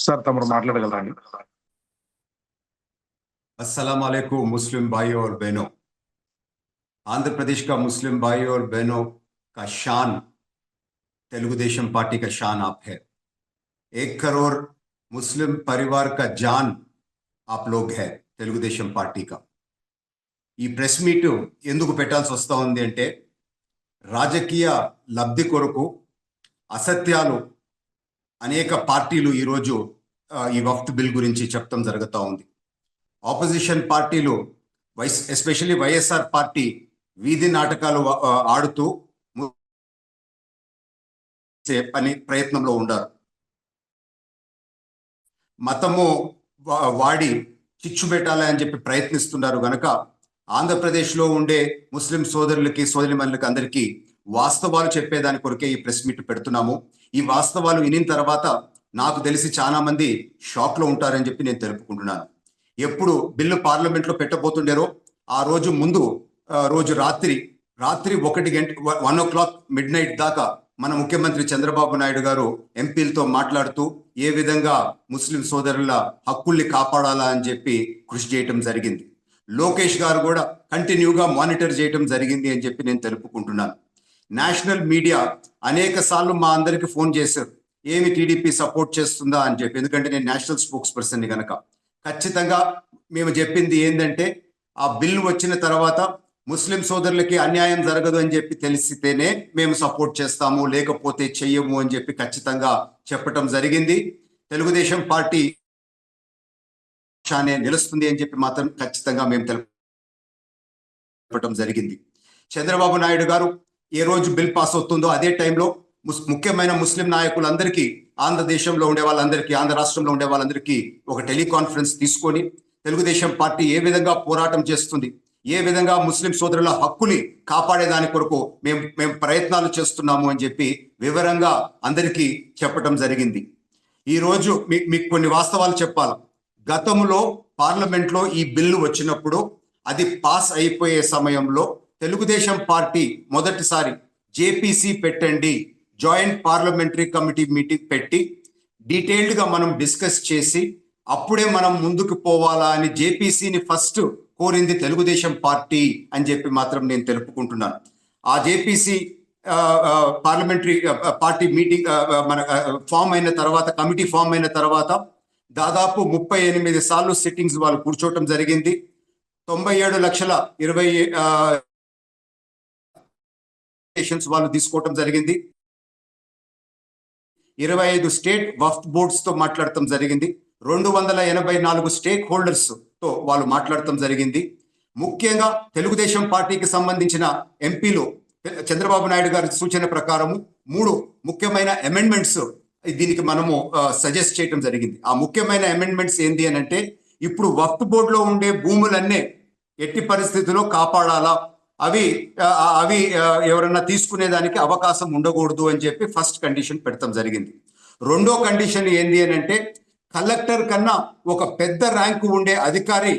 Sir తమరు మాట్లాడగలరండి अस्सलाम वालेकुम मुस्लिम भाई और बहनों आंध्र प्रदेश का मुस्लिम भाई और बहनों का शान तेलुगु देशम पार्टी का शान आप है एक करोड़ मुस्लिम परिवार का जान आप लोग है తెలుగుదేశం పార్టీ కా ఈ ప్రెస్ మీట్ ఎందుకు పెట్టాల్సి వస్తా ఉంది అంటే రాజకీయ లబ్ధి కొరకు అసత్యాలు అనేక పార్టీలు ఈరోజు ఆ, ఈ వక్త్ బిల్ గురించి చెప్పడం జరుగుతూ ఉంది. ఆపోజిషన్ పార్టీలు వైస్ ఎస్పెషల్లీ వైఎస్ఆర్ పార్టీ వీధి నాటకాలు ఆడుతూ పని ప్రయత్నంలో ఉండారు మతము వా- వాడి చిచ్చు పెట్టాలి అని చెప్పి ప్రయత్నిస్తున్నారు గనక ఆంధ్రప్రదేశ్లో ఉండే ముస్లిం సోదరులకి సోదరిమణులకి అందరికీ వాస్తవాలు చెప్పేదాని కొరకే ఈ ప్రెస్ మీట్ పెడుతున్నాము. ఈ వాస్తవాలు వినిన తర్వాత నాకు తెలిసి చాలా మంది షాక్లో ఉంటారని చెప్పి నేను తెలుపుకుంటున్నాను. ఎప్పుడు బిల్లు పార్లమెంట్లో పెట్టబోతుండేరో ఆ రోజు ముందు రోజు రాత్రి రాత్రి ఒకటి గంట one o'clock midnight దాకా మన ముఖ్యమంత్రి చంద్రబాబు నాయుడు గారు ఎంపీలతో మాట్లాడుతూ ఏ విధంగా ముస్లిం సోదరుల హక్కుల్ని కాపాడాలా అని చెప్పి కృషి చేయటం జరిగింది. లోకేష్ గారు కూడా కంటిన్యూగా మానిటర్ చేయటం జరిగింది అని చెప్పి నేను తెలుపుకుంటున్నాను. నేషనల్ మీడియా అనేక సార్లు మా అందరికి ఫోన్ చేశారు. ఏమి టీడీపీ సపోర్ట్ చేస్తుందా అని చెప్పి ఎందుకంటే నేను నేషనల్ స్పోక్స్ పర్సన్ కనుక ఖచ్చితంగా మేము చెప్పింది ఏంటంటే ఆ బిల్లు వచ్చిన తర్వాత ముస్లిం సోదరులకి అన్యాయం జరగదు అని చెప్పి తెలిసితేనే మేము సపోర్ట్ చేస్తాము లేకపోతే చెయ్యము అని చెప్పి ఖచ్చితంగా చెప్పటం జరిగింది. తెలుగుదేశం పార్టీ పక్షానే నిలుస్తుంది అని చెప్పి మాత్రం ఖచ్చితంగా మేము తెలపటం జరిగింది. చంద్రబాబు నాయుడు గారు ఏ రోజు బిల్ పాస్ అవుతుందో అదే టైంలో ముఖ్యమైన ముస్లిం నాయకులందరికీ ఆంధ్రదేశంలో ఉండే వాళ్ళందరికీ ఆంధ్ర రాష్ట్రంలో ఉండే వాళ్ళందరికీ ఒక టెలికాన్ఫరెన్స్ తీసుకొని తెలుగుదేశం పార్టీ ఏ విధంగా పోరాటం చేస్తుంది ఏ విధంగా ముస్లిం సోదరుల హక్కుని కాపాడేదాని కొరకు మేము మేము ప్రయత్నాలు చేస్తున్నాము అని చెప్పి వివరంగా అందరికీ చెప్పటం జరిగింది. ఈరోజు మీ- మీకు కొన్ని వాస్తవాలు చెప్పాలి? గతంలో పార్లమెంట్లో ఈ బిల్లు వచ్చినప్పుడు అది పాస్ అయిపోయే సమయంలో తెలుగుదేశం పార్టీ మొదటిసారి జేపీసీ పెట్టండి జాయింట్ పార్లమెంటరీ కమిటీ మీటింగ్ పెట్టి డీటెయిల్డ్గా మనం డిస్కస్ చేసి అప్పుడే మనం ముందుకు పోవాలా అని జేపీసీని ఫస్ట్ కోరింది తెలుగుదేశం పార్టీ అని చెప్పి మాత్రం నేను తెలుపుకుంటున్నాను. ఆ జేపీసీ పార్లమెంటరీ పార్టీ మీటింగ్ మన ఫామ్ అయిన తర్వాత కమిటీ ఫామ్ అయిన తర్వాత దాదాపు ముప్పై ఎనిమిది సార్లు సిట్టింగ్స్ వాళ్ళు కూర్చోవటం జరిగింది. తొంభై ఏడు లక్షల ఇరవై వాళ్ళు తీసుకోవటం జరిగింది. ఇరవై ఐదు స్టేట్ వఫ్ బోర్డ్స్తో మాట్లాడటం జరిగింది. రెండు వందల ఎనభై నాలుగు స్టేక్ హోల్డర్స్తో వాళ్ళు మాట్లాడటం జరిగింది. ముఖ్యంగా తెలుగుదేశం పార్టీకి సంబంధించిన ఎంపీలు చంద్రబాబు నాయుడు గారి సూచన ప్రకారము మూడు ముఖ్యమైన అమెండ్మెంట్స్ దీనికి మనము సజెస్ట్ చేయటం జరిగింది. ఆ ముఖ్యమైన అమెండ్మెంట్స్ ఏంటి అని అంటే ఇప్పుడు వఫ్ బోర్డులో ఉండే భూములన్నీ ఎట్టి పరిస్థితుల్లో కాపాడాలా? అవి అవి ఎవరన్నా తీసుకునేదానికి అవకాశం ఉండకూడదు అని చెప్పి ఫస్ట్ కండిషన్ పెడతాం జరిగింది. రెండో కండిషన్ ఏంది అని అంటే కలెక్టర్ కన్నా ఒక పెద్ద ర్యాంకు ఉండే అధికారి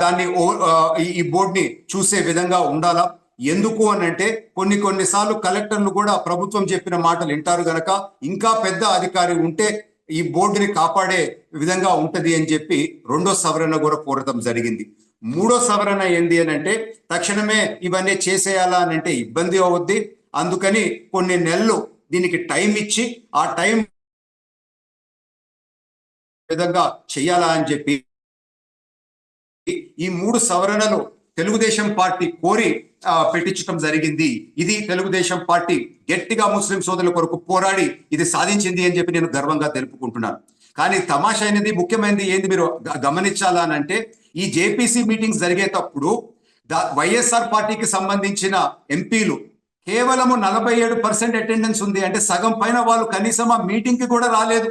దాన్ని ఓ- ఈ- ఈ బోర్డుని చూసే విధంగా ఉండాలా? ఎందుకు అని అంటే కొన్ని కొన్నిసార్లు కలెక్టర్లు కూడా ప్రభుత్వం చెప్పిన మాటలు వింటారు గనక ఇంకా పెద్ద అధికారి ఉంటే ఈ బోర్డుని కాపాడే విధంగా ఉంటది అని చెప్పి రెండో సవరణ కూడా కోరటం జరిగింది. మూడో సవరణ ఏంది అని అంటే తక్షణమే ఇవన్నీ చేసేయాలా అని అంటే ఇబ్బంది అవుద్ది. అందుకని కొన్ని నెలలు దీనికి టైం ఇచ్చి ఆ టైం విధంగా చేయాలా అని చెప్పి ఈ మూడు సవరణలు తెలుగుదేశం పార్టీ కోరి పెట్టించడం జరిగింది. ఇది తెలుగుదేశం పార్టీ గట్టిగా ముస్లిం సోదరుల కొరకు పోరాడి ఇది సాధించింది అని చెప్పి నేను గర్వంగా తెలుపుకుంటున్నాను. కానీ తమాషా అయినది ముఖ్యమైనది ఏంది మీరు గమనించాలా అని అంటే ఈ జేపీసీ మీటింగ్స్ జరిగేటప్పుడు వైఎస్ఆర్ పార్టీకి సంబంధించిన ఎంపీలు కేవలము నలభై ఏడు పర్సెంట్ అటెండెన్స్ ఉంది అంటే సగం పైన వాళ్ళు కనీసం ఆ మీటింగ్కి కూడా రాలేదు.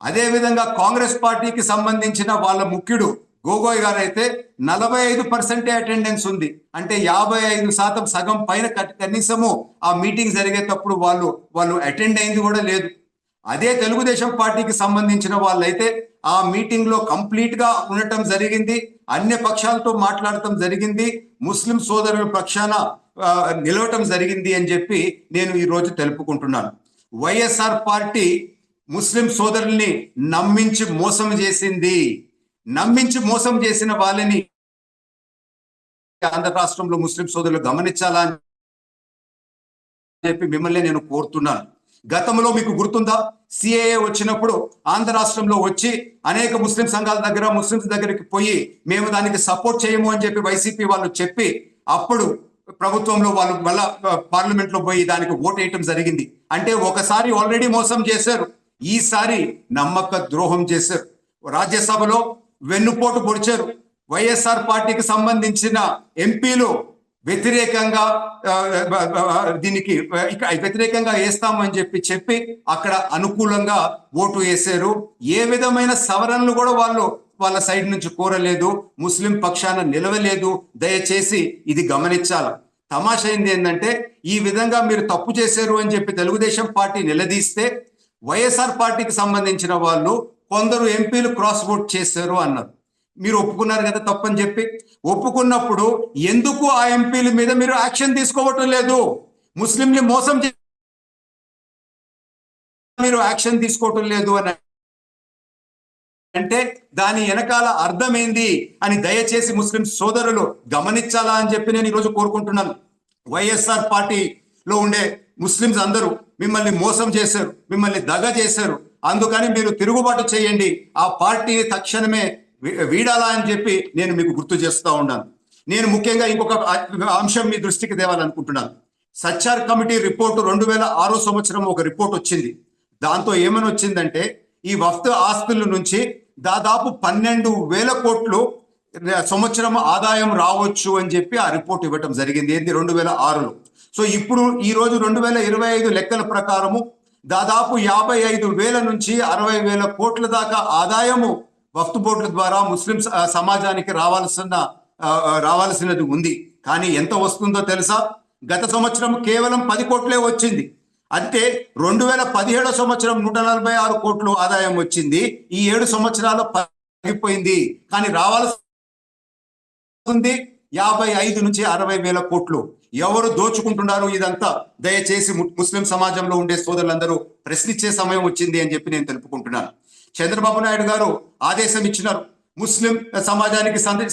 అదే విధంగా కాంగ్రెస్ పార్టీకి సంబంధించిన వాళ్ళ ముఖ్యుడు గోగోయ్ గారు అయితే నలభై ఐదు పర్సెంటే అటెండెన్స్ ఉంది అంటే యాభై ఐదు శాతం సగం పైన కట్- కనీసము ఆ మీటింగ్ జరిగేటప్పుడు వాళ్ళు వాళ్ళు అటెండ్ అయింది కూడా లేదు. అదే తెలుగుదేశం పార్టీకి సంబంధించిన వాళ్ళైతే ఆ మీటింగ్లో కంప్లీట్గా ఉండటం జరిగింది అన్ని పక్షాలతో మాట్లాడటం జరిగింది ముస్లిం సోదరుల పక్షాన నిలవటం జరిగింది అని చెప్పి నేను ఈ రోజు తెలుపుకుంటున్నాను. వైఎస్ఆర్ పార్టీ ముస్లిం సోదరుల్ని నమ్మించి మోసం చేసింది. నమ్మించి మోసం చేసిన వాళ్ళని ఆంధ్ర రాష్ట్రంలో ముస్లిం సోదరులు గమనించాలని అని చెప్పి మిమ్మల్ని నేను కోరుతున్నాను. గతంలో మీకు గుర్తుందా? సిఏఏ వచ్చినప్పుడు ఆంధ్ర రాష్ట్రంలో వచ్చి అనేక ముస్లిం సంఘాల దగ్గర ముస్లింస్ దగ్గరికి పోయి మేము దానికి సపోర్ట్ చేయము అని చెప్పి వైసీపీ వాళ్ళు చెప్పి అప్పుడు ప్రభుత్వంలో వాళ్ళు మళ్ళా పార్లమెంట్లో పోయి దానికి ఓటు వేయటం జరిగింది. అంటే ఒకసారి ఆల్రెడీ మోసం చేశారు. ఈసారి నమ్మక ద్రోహం చేశారు. రాజ్యసభలో వెన్నుపోటు పొడిచారు. వైఎస్ఆర్ పార్టీకి సంబంధించిన ఎంపీలు వ్యతిరేకంగా దీనికి వ్యతిరేకంగా వేస్తామని చెప్పి చెప్పి అక్కడ అనుకూలంగా ఓటు వేశారు. ఏ విధమైన సవరణలు కూడా వాళ్ళు వాళ్ళ సైడ్ నుంచి కోరలేదు. ముస్లిం పక్షాన నిలవలేదు. దయచేసి ఇది గమనించాల. తమాషా ఏంటంటే ఈ విధంగా మీరు తప్పు చేశారు అని చెప్పి తెలుగుదేశం పార్టీ నిలదీస్తే వైఎస్ఆర్ పార్టీకి సంబంధించిన వాళ్ళు కొందరు ఎంపీలు క్రాస్ ఓట్ చేశారు అన్నారు. మీరు ఒప్పుకున్నారు కదా తప్పని చెప్పి. ఒప్పుకున్నప్పుడు ఎందుకు ఆ ఎంపీల మీద మీరు యాక్షన్ తీసుకోవటం లేదు? ముస్లింని మోసం మీరు యాక్షన్ తీసుకోవటం లేదు అని అంటే దాని వెనకాల అర్థమైంది అని దయచేసి ముస్లిం సోదరులు గమనించాలా అని చెప్పి నేను ఈరోజు కోరుకుంటున్నాను. వైఎస్ఆర్ పార్టీలో ఉండే ముస్లింస్ అందరూ మిమ్మల్ని మోసం చేశారు మిమ్మల్ని దగ చేశారు. అందుకని మీరు తిరుగుబాటు చేయండి. ఆ పార్టీని తక్షణమే వీడాలా అని చెప్పి నేను మీకు గుర్తు చేస్తూ ఉన్నాను. నేను ముఖ్యంగా ఇంకొక అంశం మీ దృష్టికి తేవాలనుకుంటున్నాను. సచ్చార్ కమిటీ రిపోర్టు రెండు వేల ఆరో సంవత్సరం ఒక రిపోర్ట్ వచ్చింది. దాంతో ఏమని వచ్చిందంటే ఈ వఫ్త్ ఆస్తుల నుంచి దాదాపు పన్నెండు వేల కోట్లు సంవత్సరం ఆదాయం రావచ్చు అని చెప్పి ఆ రిపోర్ట్ ఇవ్వటం జరిగింది. ఏంది? రెండు వేల ఆరులో. సో ఇప్పుడు ఈ రోజు రెండు వేల ఇరవై ఐదు లెక్కల ప్రకారము దాదాపు యాభై ఐదు వేల నుంచి అరవై వేల కోట్ల దాకా ఆదాయము వక్త్ బోర్డుల ద్వారా ముస్లిం సమాజానికి రావాల్సిన రావాల్సినది ఉంది. కానీ ఎంత వస్తుందో తెలుసా? గత సంవత్సరం కేవలం పది కోట్లే వచ్చింది. అంటే రెండు వేల పదిహేడో సంవత్సరం నూట నలభై ఆరు కోట్లు ఆదాయం వచ్చింది. ఈ ఏడు సంవత్సరాలు తగ్గిపోయింది. కానీ రావాల్సింది యాభై ఐదు నుంచి అరవై వేల కోట్లు. ఎవరు దోచుకుంటున్నారు ఇదంతా? దయచేసి ము- ముస్లిం సమాజంలో ఉండే సోదరులందరూ ప్రశ్నించే సమయం వచ్చింది అని చెప్పి నేను తెలుపుకుంటున్నాను. చంద్రబాబు నాయుడు గారు ఆదేశం ఇచ్చినారు. ముస్లిం సమాజానికి సంద-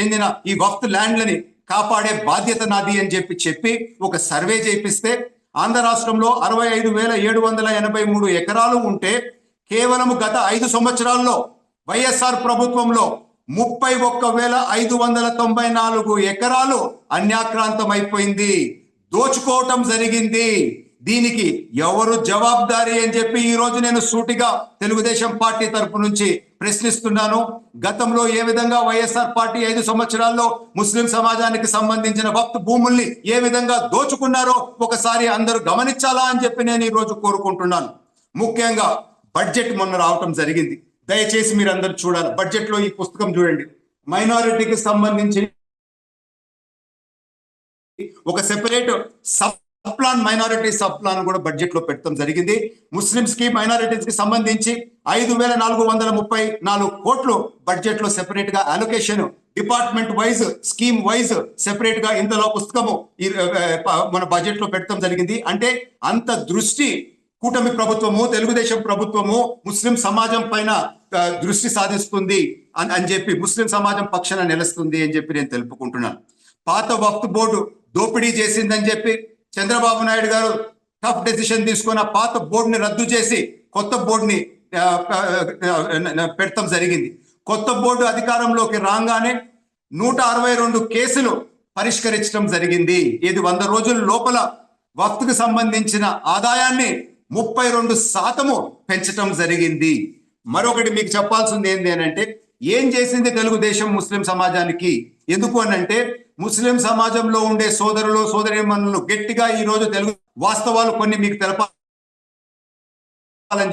చెందిన ఈ వక్త్ ల్యాండ్లని కాపాడే బాధ్యత నాది అని చెప్పి చెప్పి ఒక సర్వే చేపిస్తే ఆంధ్ర రాష్ట్రంలో అరవై ఐదు వేల ఏడు వందల ఎనభై మూడు ఎకరాలు ఉంటే కేవలం గత ఐదు సంవత్సరాల్లో వైఎస్ఆర్ ప్రభుత్వంలో ముప్పై ఒక్క వేల ఐదు వందల తొంభై నాలుగు ఎకరాలు అన్యాక్రాంతం అయిపోయింది దోచుకోవటం జరిగింది. దీనికి ఎవరు జవాబుదారీ అని చెప్పి ఈ రోజు నేను సూటిగా తెలుగుదేశం పార్టీ తరపు నుంచి ప్రశ్నిస్తున్నాను. గతంలో ఏ విధంగా వైఎస్ఆర్ పార్టీ ఐదు సంవత్సరాల్లో ముస్లిం సమాజానికి సంబంధించిన భక్తు భూముల్ని ఏ విధంగా దోచుకున్నారో ఒకసారి అందరూ గమనించాలా అని చెప్పి నేను ఈ రోజు కోరుకుంటున్నాను. ముఖ్యంగా బడ్జెట్ మొన్న రావటం జరిగింది. దయచేసి మీరు అందరు చూడాలి. బడ్జెట్లో ఈ పుస్తకం చూడండి. మైనారిటీకి సంబంధించి ఒక separate sub sub plan minority sub plan కూడా బడ్జెట్లో పెట్టడం జరిగింది. ముస్లింస్కి మైనారిటీస్కి సంబంధించి ఐదు వేల నాలుగు వందల ముప్పై నాలుగు కోట్లు బడ్జెట్లో సెపరేట్గా allocation department wise scheme wise సెపరేట్గా ఇంతలో పుస్తకము మన బడ్జెట్లో పెట్టడం జరిగింది. అంటే అంత దృష్టి కూటమి ప్రభుత్వము తెలుగుదేశం ప్రభుత్వము ముస్లిం సమాజం పైన దృష్టి సాధిస్తుంది అని అని చెప్పి ముస్లిం సమాజం పక్షాన నిలుస్తుంది అని చెప్పి నేను తెలుపుకుంటున్నాను. పాత వక్త్ బోర్డు దోపిడీ చేసిందని చెప్పి చంద్రబాబు నాయుడు గారు టఫ్ డెసిషన్ తీసుకున్న పాత బోర్డుని రద్దు చేసి కొత్త బోర్డుని పెడతాం జరిగింది. కొత్త బోర్డు అధికారంలోకి రాగానే నూట అరవై రెండు కేసులు పరిష్కరించడం జరిగింది. ఇది వంద రోజుల లోపల వక్తుకు సంబంధించిన ఆదాయాన్ని ముప్పై రెండు శాతము పెంచటం జరిగింది. మరొకటి మీకు చెప్పాల్సింది ఏంటి అని అంటే ఏం చేసింది తెలుగుదేశం ముస్లిం సమాజానికి? ఎందుకు అని అంటే ముస్లిం సమాజంలో ఉండే సోదరులు సోదరిమణులు గట్టిగా ఈ రోజు తెలుగు వాస్తవాలు కొన్ని మీకు తెలపాలని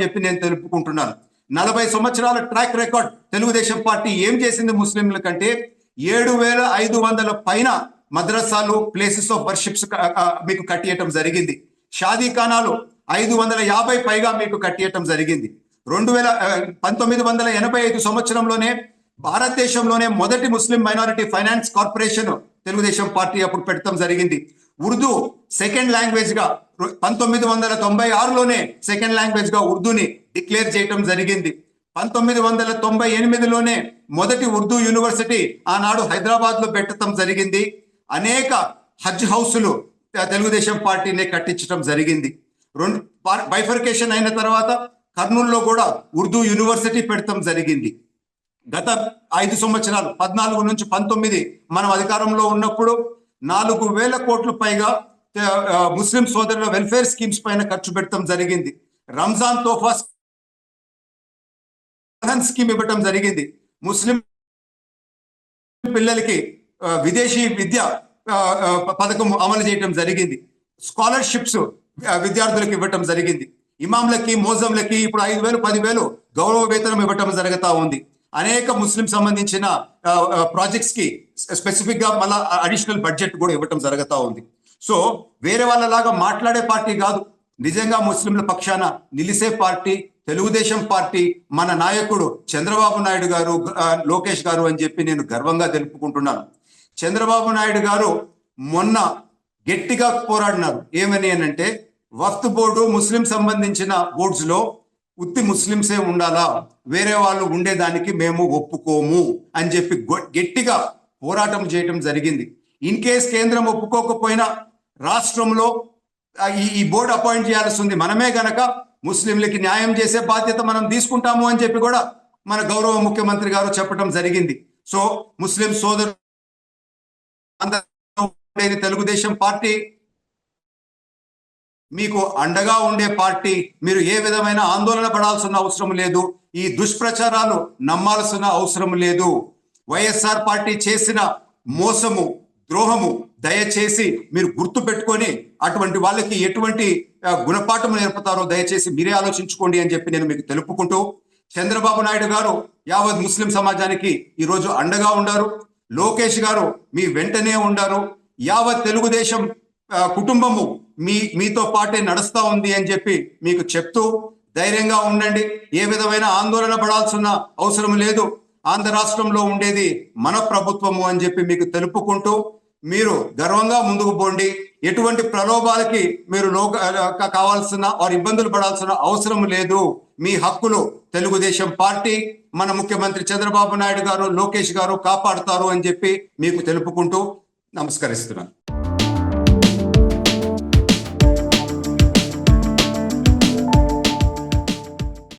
చెప్పి నేను తెలుపుకుంటున్నాను. నలభై సంవత్సరాల ట్రాక్ రికార్డ్ తెలుగుదేశం పార్టీ ఏం చేసింది ముస్లింల కంటే? ఏడు వేల ఐదు వందల పైన మద్రసాలు ప్లేసెస్ ఆఫ్ వర్షిప్స్ మీకు కట్టియటం జరిగింది. షాదీ ఖానాలు ఐదు వందల యాభై పైగా మీకు కట్టియటం జరిగింది. రెండు వేల పంతొమ్మిది వందల ఎనభై ఐదు సంవత్సరంలోనే భారతదేశంలోనే మొదటి Muslim minority finance corporation Telugu Desam party అప్పుడు పెట్టడం జరిగింది. ఉర్దూ సెకండ్ లాంగ్వేజ్గా పంతొమ్మిది వందల తొంభై ఆరులోనే సెకండ్ లాంగ్వేజ్గా ఉర్దూని డిక్లేర్ చేయటం జరిగింది. పంతొమ్మిది వందల తొంభై ఎనిమిదిలోనే మొదటి ఉర్దూ యూనివర్సిటీ ఆనాడు హైదరాబాద్లో పెట్టడం జరిగింది. అనేక హజ్ హౌసులు తెలుగుదేశం పార్టీనే కట్టించడం జరిగింది. రెండు బైఫర్కేషన్ అయిన తర్వాత కర్నూలులో కూడా ఉర్దూ యూనివర్సిటీ పెడతాం జరిగింది. గత ఐదు సంవత్సరాలు పద్నాలుగు నుంచి పంతొమ్మిది మనం అధికారంలో ఉన్నప్పుడు నాలుగు వేల కోట్లు పైగా ముస్లిం సోదరుల వెల్ఫేర్ స్కీమ్స్ పైన ఖర్చు పెట్టడం జరిగింది. రంజాన్ తోఫా స్కీమ్ ఇవ్వటం జరిగింది. ముస్లిం పిల్లలకి విదేశీ విద్య పథకం అమలు చేయటం జరిగింది. స్కాలర్షిప్స్ విద్యార్థులకు ఇవ్వటం జరిగింది. ఇమాంలకి మోజంలకి ఇప్పుడు ఐదు వేలు పదివేలు గౌరవ వేతనం ఇవ్వటం జరుగుతూ ఉంది. అనేక ముస్లిం సంబంధించిన ప్రాజెక్ట్స్కి స్పెసిఫిక్గా మళ్ళా అడిషనల్ బడ్జెట్ కూడా ఇవ్వటం జరుగుతూ ఉంది. సో వేరే వాళ్ళలాగా మాట్లాడే పార్టీ కాదు. నిజంగా ముస్లింల పక్షాన నిలిసే పార్టీ తెలుగుదేశం పార్టీ మన నాయకుడు చంద్రబాబు నాయుడు గారు లోకేష్ గారు అని చెప్పి నేను గర్వంగా తెలుపుకుంటున్నాను. చంద్రబాబు నాయుడు గారు మొన్న గట్టిగా పోరాడినారు. ఏమని అంటే వక్త్ బోర్డు ముస్లిం సంబంధించిన బోర్డ్స్లో ఉత్తి ముస్లింసే ఉండాలా? వేరే వాళ్ళు ఉండేదానికి మేము ఒప్పుకోము అని చెప్పి గట్టిగా పోరాటం చేయటం జరిగింది. ఇన్ కేస్ కేంద్రం ఒప్పుకోకపోయినా రాష్ట్రంలో ఈ ఈ బోర్డు అపాయింట్ చేయాల్సి ఉంది మనమే గనక ముస్లింలకి న్యాయం చేసే బాధ్యత మనం తీసుకుంటాము అని చెప్పి కూడా మన గౌరవ ముఖ్యమంత్రి గారు చెప్పడం జరిగింది. సో ముస్లిం సోదరు ఉండేది తెలుగుదేశం పార్టీ మీకు అండగా ఉండే పార్టీ మీరు ఏ విధమైన ఆందోళన పడాల్సిన అవసరం లేదు. ఈ దుష్ప్రచారాలు నమ్మాల్సిన అవసరం లేదు. వైఎస్ఆర్ పార్టీ చేసిన మోసము ద్రోహము దయచేసి మీరు గుర్తు పెట్టుకొని అటువంటి వాళ్ళకి ఎటువంటి గుణపాఠము గుణపాఠం నేర్పుతారో దయచేసి మీరే ఆలోచించుకోండి అని చెప్పి నేను మీకు తెలుపుకుంటూ చంద్రబాబు నాయుడు గారు యావత్ ముస్లిం సమాజానికి ఈరోజు అండగా ఉండారు. లోకేష్ గారు మీ వెంటనే ఉండారు. యావత్ తెలుగుదేశం కుటుంబము మీ మీతో పాటే నడుస్తా ఉంది అని చెప్పి మీకు చెప్తూ ధైర్యంగా ఉండండి. ఏ విధమైన ఆందోళన పడాల్సిన అవసరం లేదు. ఆంధ్ర రాష్ట్రంలో ఉండేది మన ప్రభుత్వము అని చెప్పి మీకు తెలుపుకుంటూ మీరు గర్వంగా ముందుకు పోండి. ఎటువంటి ప్రలోభాలకి మీరు లోక కావాల్సిన వారు ఇబ్బందులు పడాల్సిన అవసరం లేదు. మీ హక్కులు తెలుగుదేశం పార్టీ మన ముఖ్యమంత్రి చంద్రబాబు నాయుడు గారు లోకేష్ గారు కాపాడుతారు అని చెప్పి మీకు తెలుపుకుంటూ నమస్కరిస్తున్నాను.